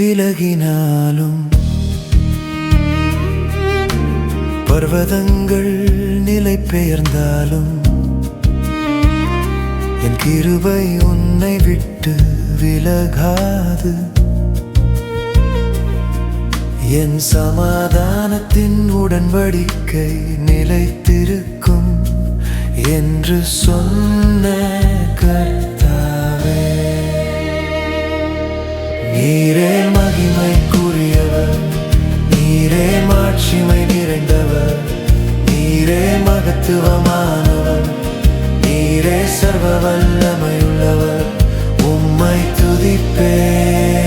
விலகினாலும் பர்வதங்கள் நிலை பெயர்ந்தாலும் என் கிருபை உன்னை விட்டு விலகாது. என் சமாதானத்தின் உடன்படிக்கை நிலைத்திருக்கும் என்று சொன்ன கர்த்தாவே நீரே மகிமைக்குரியவர். நீரே மாட்சிமை நிறைந்தவர். நீரே மகத்துவமானவர். நீரே சர்வ வல்லமையுள்ளவர். உம்மை துதிப்பேன்.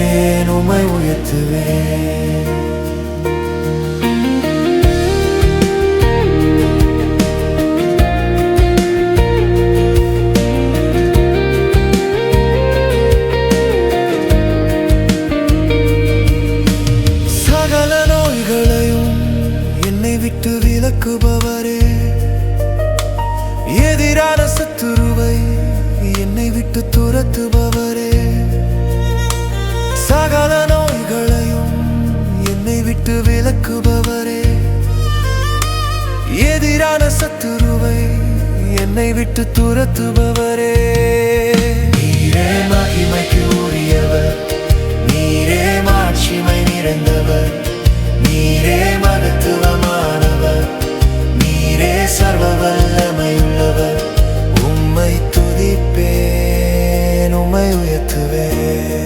விட்டு துரத்துபவரே. சகல நோய்களையும் என்னை விட்டு விலக்குபவரே. எதிரான சத்துருவை என்னை விட்டு துரத்துபவரே. நீரே மகிமைக்கு உரியவர். நீரே மாட்சிமை உம்மை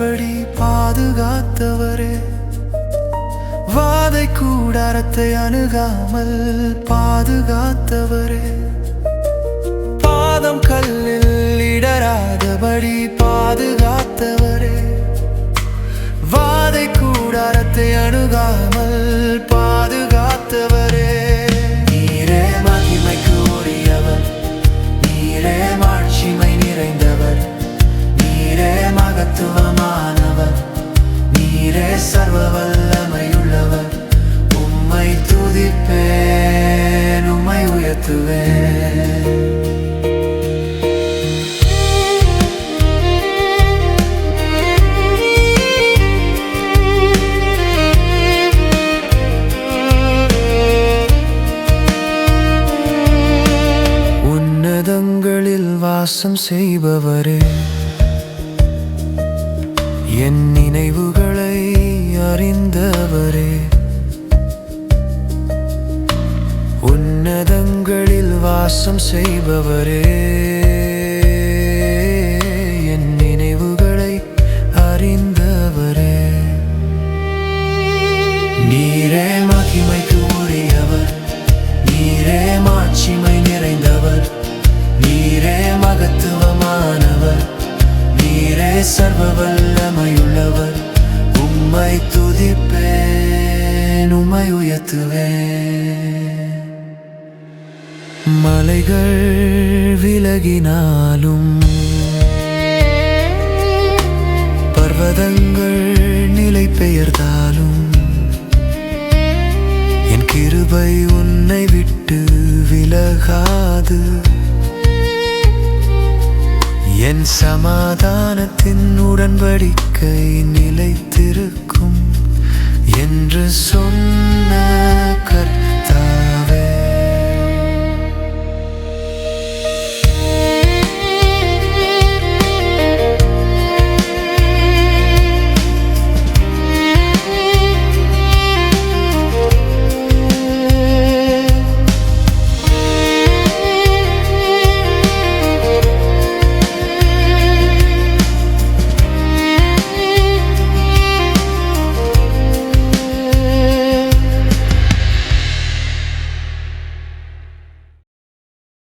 இடராதபடி பாதுகாத்தவரே. வாதை கூடாரத்தை அணுகாமல் பாதுகாத்தவரே. பாதம் கல்லில் இடராதபடி பாதுகாத்தவரே. வாதை கூடாரத்தை அணுகாமல் பாதுகாத்தவர். உயர்த்துவேன் உன்னதங்களில் வாசம் செய்பவரே என் நினைவுகளை அறிந்தவரே. வாசம் செய்பவரே. என் நினைவுகளை அறிந்தவரே. நீரே மகிமைக்கு உரியவர். நீரே மாட்சிமை நிறைந்தவர். நீரே மகத்துவமானவர். நீரே சர்வ வல்லமையுள்ளவர் உம்மை துதிப்பேன் உம்மை உயர்த்துவேன். மலைகள் விலகினாலும் பர்வதங்கள் நிலை பெயர்ந்தாலும் என் கிருபை உன்னை விட்டு விலகாது. என் சமாதானத்தின் உடன்படிக்கை நிலைத்திருக்கும் என்று சொன்ன